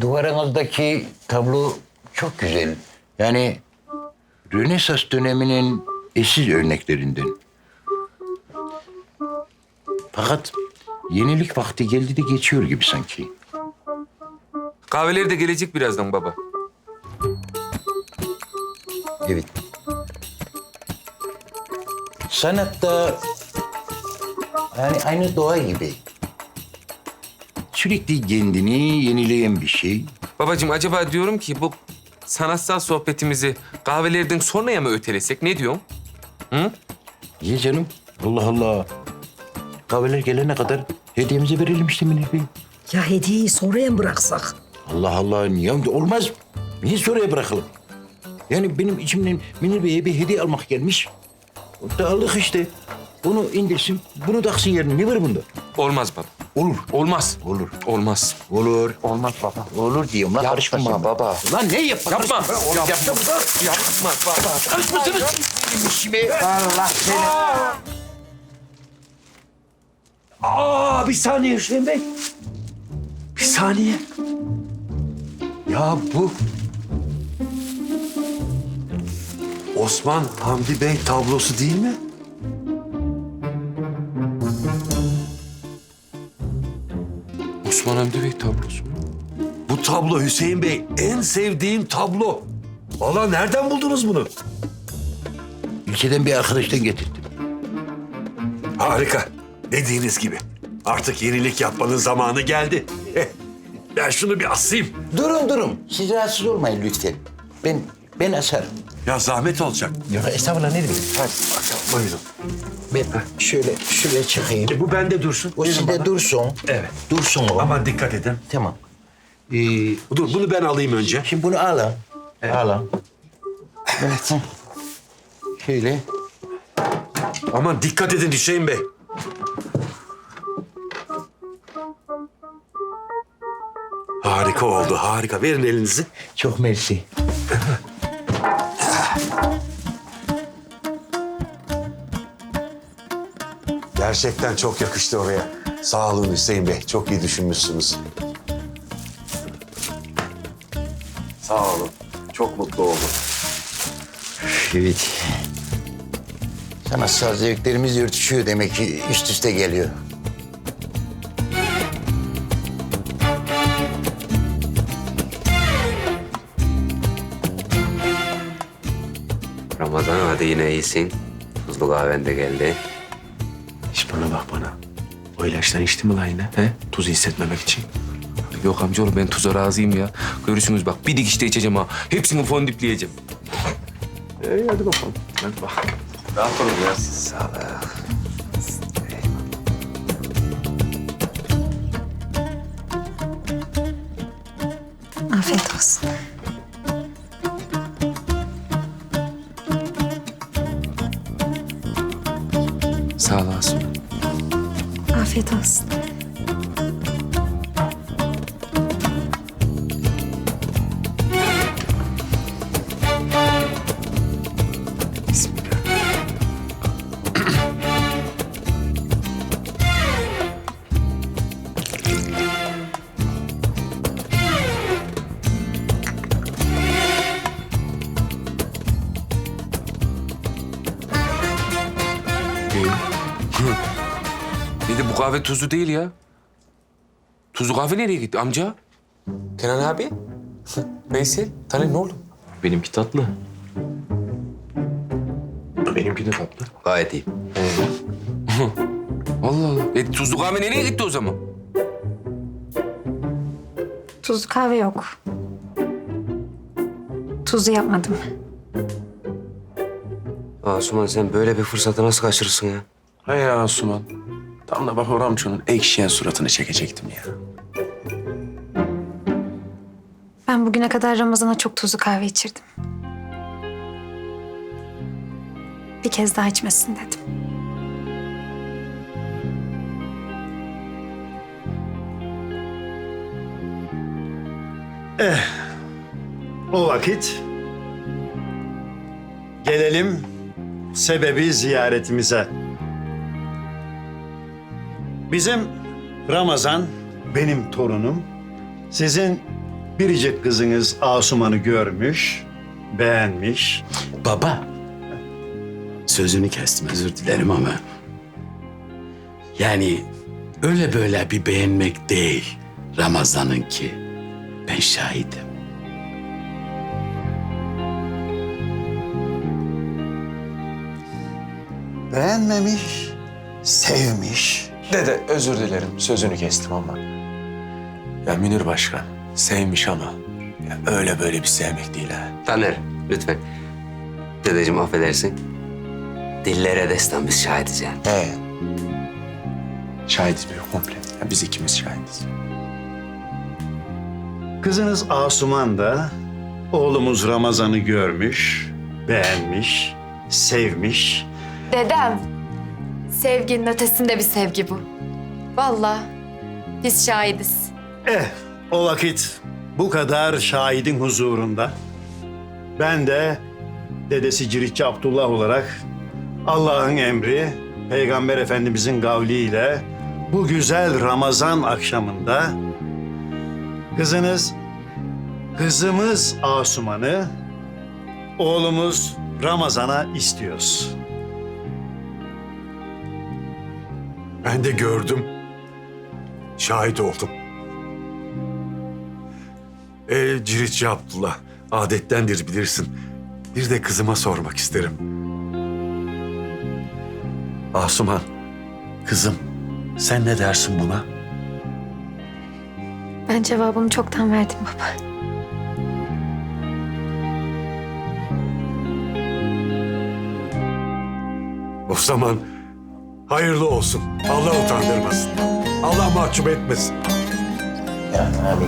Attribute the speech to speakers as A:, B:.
A: duvarınızdaki tablo çok güzel. Yani Rönesans döneminin eşsiz örneklerinden. Fakat yenilik vakti geldi de geçiyor gibi sanki.
B: Kahveleri de gelecek birazdan baba.
A: Evet. Sanatta yani aynı doğa gibi. Sürekli kendini yenileyen bir şey.
B: Babacığım acaba diyorum ki bu sanatsal sohbetimizi kahvelerden sonraya mı ötelesek? Ne diyorsun?
A: Niye canım? Allah Allah. Kahveler gelene kadar hediyemizi verelim işte Münir Bey.
C: Ya hediyeyi sonraya mı bıraksak?
A: Allah Allah niye olmaz? Niye sonraya bırakalım? Yani benim içimden Münir Bey'e bir hediye almak gelmiş. O da aldık işte. Bunu indirsin, bunu taksın yerine. Ne var bunda?
B: Olmaz baba.
A: Olur.
B: Olmaz.
A: Olur.
B: Olmaz.
A: Olur. Olmaz baba. Olur diyorum lan.
B: Yapma
A: karışma sen.
B: baba.
A: Lan ne yapma?
B: Yapma.
A: Oğlum,
B: Yapma.
A: yapma.
B: Yapma baba.
A: Karışmasınız. Benim. Allah seni.
D: Aa bir saniye Hüseyin Bey. Bir saniye. Ya bu... Osman Hamdi Bey tablosu değil mi?
B: Osman Hamdi Bey tablosu.
D: Bu tablo Hüseyin Bey en sevdiğim tablo. Valla nereden buldunuz bunu?
A: İlçeden bir arkadaştan getirdim.
D: Harika. Dediğiniz gibi. Artık yenilik yapmanın zamanı geldi. Eh, ben şunu bir asayım.
A: Durun durun. Siz rahatsız olmayın lütfen. Ben ben asarım.
D: Ya zahmet olacak.
A: Yok estağfurullah ne demek? Hadi.
D: Buyurun.
A: Ben şöyle şuraya çıkayım.
D: E, bu bende dursun.
A: O
D: Verin
A: sizde
D: bana.
A: dursun.
D: Evet.
A: Dursun o.
D: Aman dikkat edin.
A: Tamam. Ee,
D: Dur bunu ben alayım önce.
A: şimdi bunu alın. Alın. Evet. Şöyle.
D: Aman dikkat edin Hüseyin Bey. Harika oldu, harika. Verin elinizi.
A: Çok mersi.
D: Gerçekten çok yakıştı oraya. Sağ olun Hüseyin Bey. Çok iyi düşünmüşsünüz. Sağ olun. Çok mutlu oldum.
A: Evet. Sanatsal zevklerimiz örtüşüyor demek ki üst üste geliyor.
E: Ramazan hadi yine iyisin. Tuzlu kahven de geldi.
F: Bak bana. O ilaçtan içtin mi lan yine? He? Tuzu hissetmemek için.
B: Yok amcaoğlu ben tuza razıyım ya. Görürsünüz bak bir dikişte içeceğim ha. Hepsini fondipleyeceğim.
F: İyi hadi bakalım. Hadi bak.
E: Rahat olun ya. Sağ ol.
G: Afiyet olsun. Afiyet olsun.
B: Dedi bu kahve tuzlu değil ya. Tuzlu kahve nereye gitti amca? Kenan abi? Veysel, Taner ne oldu?
F: Benimki tatlı. Benimki de tatlı.
E: Gayet iyi.
B: Allah Allah. E, tuzlu kahve nereye gitti o zaman?
G: Tuzlu kahve yok. Tuzlu yapmadım.
E: Asuman sen böyle bir fırsatı nasıl kaçırırsın ya?
F: Hay ya Asuman. Tam da bak o Ramço'nun ekşiyen suratını çekecektim ya.
G: Ben bugüne kadar Ramazan'a çok tuzlu kahve içirdim. Bir kez daha içmesin dedim.
H: O vakit gelelim sebebi ziyaretimize. Bizim Ramazan benim torunum. Sizin biricik kızınız Asuman'ı görmüş, beğenmiş.
I: Baba. Sözünü kestim özür dilerim ama. Yani öyle böyle bir beğenmek değil Ramazan'ınki. Ben şahidim.
H: Beğenmemiş, sevmiş.
F: Dede özür dilerim sözünü kestim ama. Ya Münir Başkan sevmiş ama ya öyle böyle bir sevmek değil ha.
E: Taner lütfen. Dedeciğim affedersin. Dillere destan biz şahidiz yani.
F: He. Şahidiz bir komple. Ya biz ikimiz şahidiz.
H: Kızınız Asuman da oğlumuz Ramazan'ı görmüş, beğenmiş, sevmiş.
J: Dedem. Sevginin ötesinde bir sevgi bu. Vallahi biz şahidiz.
H: Eh, o vakit bu kadar şahidin huzurunda ben de dedesi Ciritçi Abdullah olarak Allah'ın emri, Peygamber Efendimizin kavliyle bu güzel Ramazan akşamında kızınız, kızımız Asuman'ı oğlumuz Ramazan'a istiyoruz.
D: Ben de gördüm. Şahit oldum. Ee, Ciritçi Abdullah, adettendir bilirsin. Bir de kızıma sormak isterim. Asuman, kızım sen ne dersin buna?
G: Ben cevabımı çoktan verdim baba.
D: O zaman Hayırlı olsun. Allah utandırmasın. Allah mahcup etmesin.
F: Ya, abi.